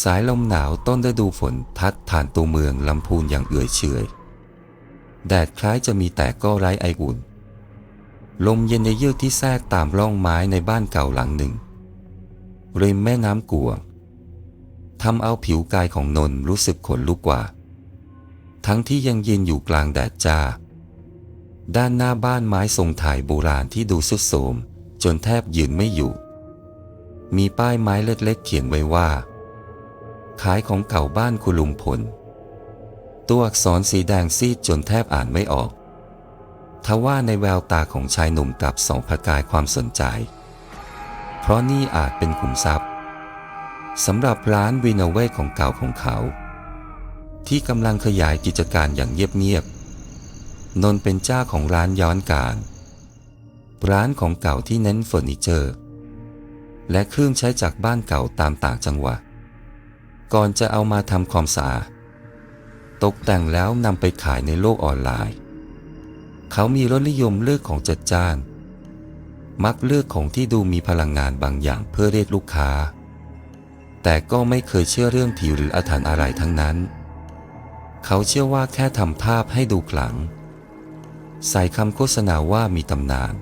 สายลมหนาวต้นฤดูฝนพัดผ่านตัวเมืองลำพูนอย่างเอื่อยเฉยแดดคล้ายจะมีแต่ก็ไร้ไออุ่น ลมเย็นในเยือกที่แทรกตามร่องไม้ในบ้านเก่าหลังหนึ่ง ริมแม่น้ำกวงทำเอาผิวกายของนนท์รู้สึกขนลุกกว่า ทั้งที่ยังยืนอยู่กลางแดดจ้า ด้านหน้าบ้านไม้ทรงถ่ายโบราณที่ดูสุดโทรมจนแทบยืนไม่อยู่ มีป้ายไม้เล็กๆเขียนไว้ว่า ขายของเก่าบ้านคุณลุงพล ตัวอักษรสีแดงซีดจนแทบอ่านไม่ออก ทว่าในแววตาของชายหนุ่มกลับส่องประกายความสนใจ เพราะนี่อาจเป็นขุมทรัพย์สำหรับร้านวีนเวของเก่าของเขา ที่กำลังขยายกิจการอย่างเงียบๆนนท์เป็นเจ้าของร้านย้อนการ ร้านของเก่าที่เน้นเฟอร์นิเจอร์ และเครื่องใช้จากบ้านเก่าตามต่างจังหวัด ก่อนจะเอามาทำความสะอาดตกแต่งแล้วนำไปขายในโลกออนไลน์ เขามีรสนิยมเลือกของจัดจ้าน มักเลือกของที่ดูมีพลังงานบางอย่างเพื่อเรียกลูกค้า แต่ก็ไม่เคยเชื่อเรื่องผีหรืออาถรรพ์อะไรทั้งนั้น เขาเชื่อว่าแค่ทำภาพให้ดูขลัง ใส่คำโฆษณาว่ามีตำนาน